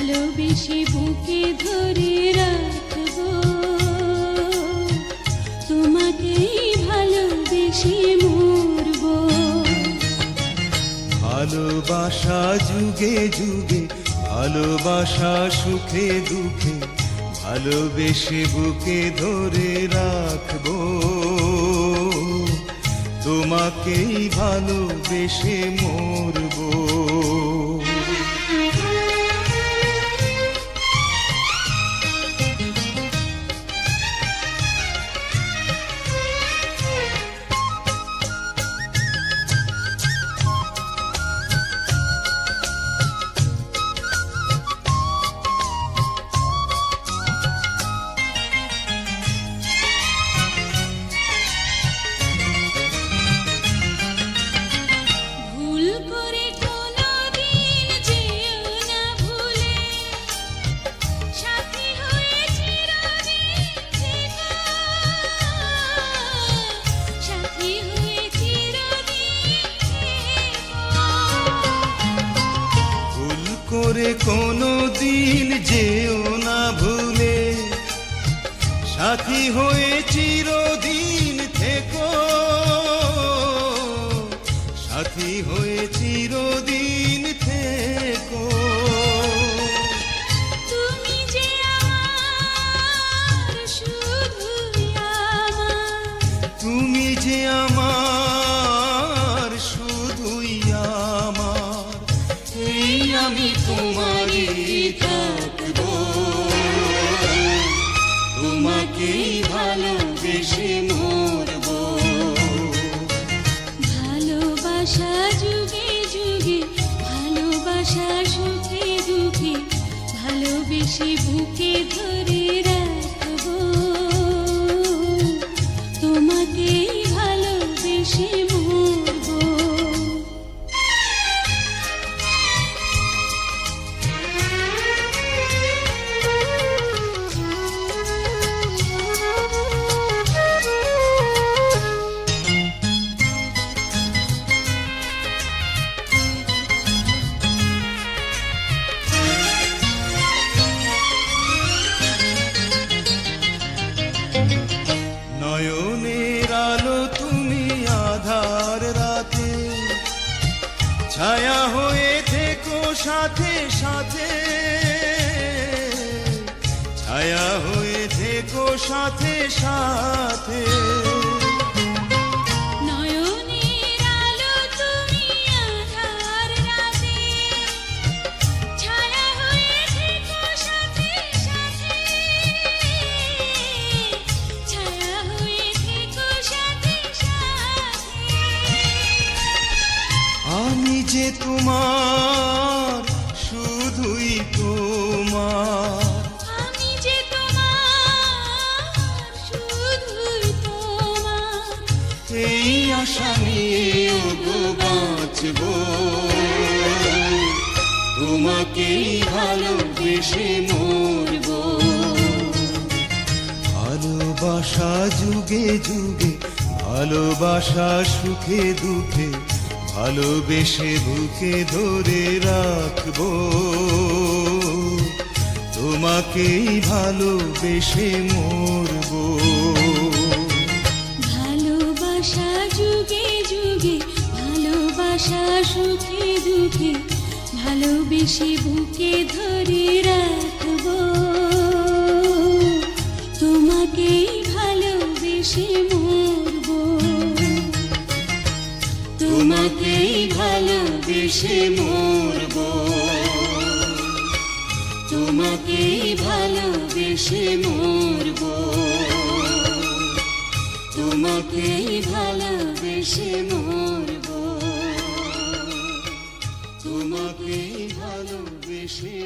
ভালোবেসে বুকে ধরে রাখব। তোমাকেই ভালোবেসে মরবো। ভালোবাসা যুগে যুগে, ভালোবাসা সুখে দুঃখে, ভালোবেসে বুকে ধরে রাখব। তোমাকেই ভালোবেসে মরবো। করে কোনো দিন যেও না ভুলে। সাথী হয়ে চিরদিন থেকো। সাথী হয়ে চিরদিন থেকো। তুমি যে আমার। তুমি যে আমার ভালোবেসে বুকে ধরে রাখব। তোমাকেই ভালোবেসে ছায়া হয়ে থেকো সাথে সাথে। ছায়া হয়ে থেকো সাথে সাথে। যে তোমার শুধুই তোমার। আমি যে তোমার শুধুই তোমার। এই আশা নিয়ে বাঁচবো। তোমাকেই ভালোবেসে মরবো। ভালোবাসা যুগে যুগে ভালোবাসা সুখে দুঃখে ভালোবেসে বুকে ধরে রাখব। তোমাকেই ভালোবেসে মরবো। ভালোবাসা যুগে যুগে, ভালোবাসা সুখে দুঃখে, ভালোবেসে বুকে ধরে রাখব। তোমাকেই ভালোবেসে মরবো। তোমাকেই ভালোবেসে মরব। তোমাকেই ভালোবেসে মরব। তোমাকেই ভালোবেসে মরব। তোমাকেই ভালোবেসে